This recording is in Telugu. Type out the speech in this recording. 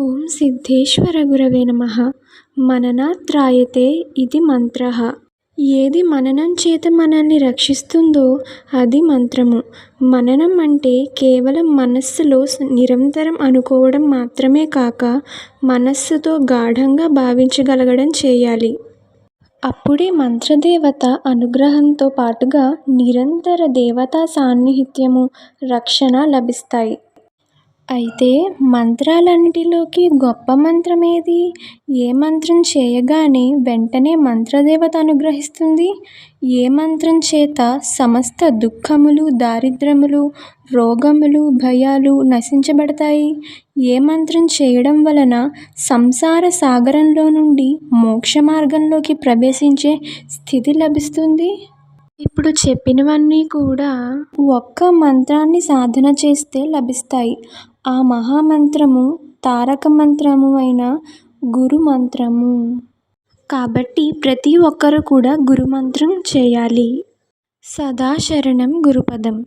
ఓం సిద్ధేశ్వర గురవే నమ. మననాత్రాయతే ఇది మంత్ర. ఏది మననం చేత మనల్ని రక్షిస్తుందో అది మంత్రము. మననం అంటే కేవలం మనస్సులో నిరంతరం అనుకోవడం మాత్రమే కాక మనస్సుతో గాఢంగా భావించగలగడం చేయాలి. అప్పుడే మంత్రదేవత అనుగ్రహంతో పాటుగా నిరంతర దేవతా సాన్నిహిత్యము రక్షణ లభిస్తాయి. అయితే మంత్రాలన్నిటిలోకి గొప్ప మంత్రం ఏది? ఏ మంత్రం చేయగానే వెంటనే మంత్రదేవత అనుగ్రహిస్తుంది? ఏ మంత్రం చేత సమస్త దుఃఖములు దారిద్రములు రోగములు భయాలు నశించబడతాయి? ఏ మంత్రం చేయడం వలన సంసార సాగరంలో నుండి మోక్ష మార్గంలోకి ప్రవేశించే స్థితి లభిస్తుంది? ఇప్పుడు చెప్పినవన్నీ కూడా ఒక్క మంత్రాన్ని సాధన చేస్తే లభిస్తాయి. ఆ మహామంత్రము తారక మంత్రము అయిన గురు మంత్రము. కాబట్టి ప్రతి ఒక్కరు కూడా గురు మంత్రం చేయాలి. సదా శరణం గురుపదం.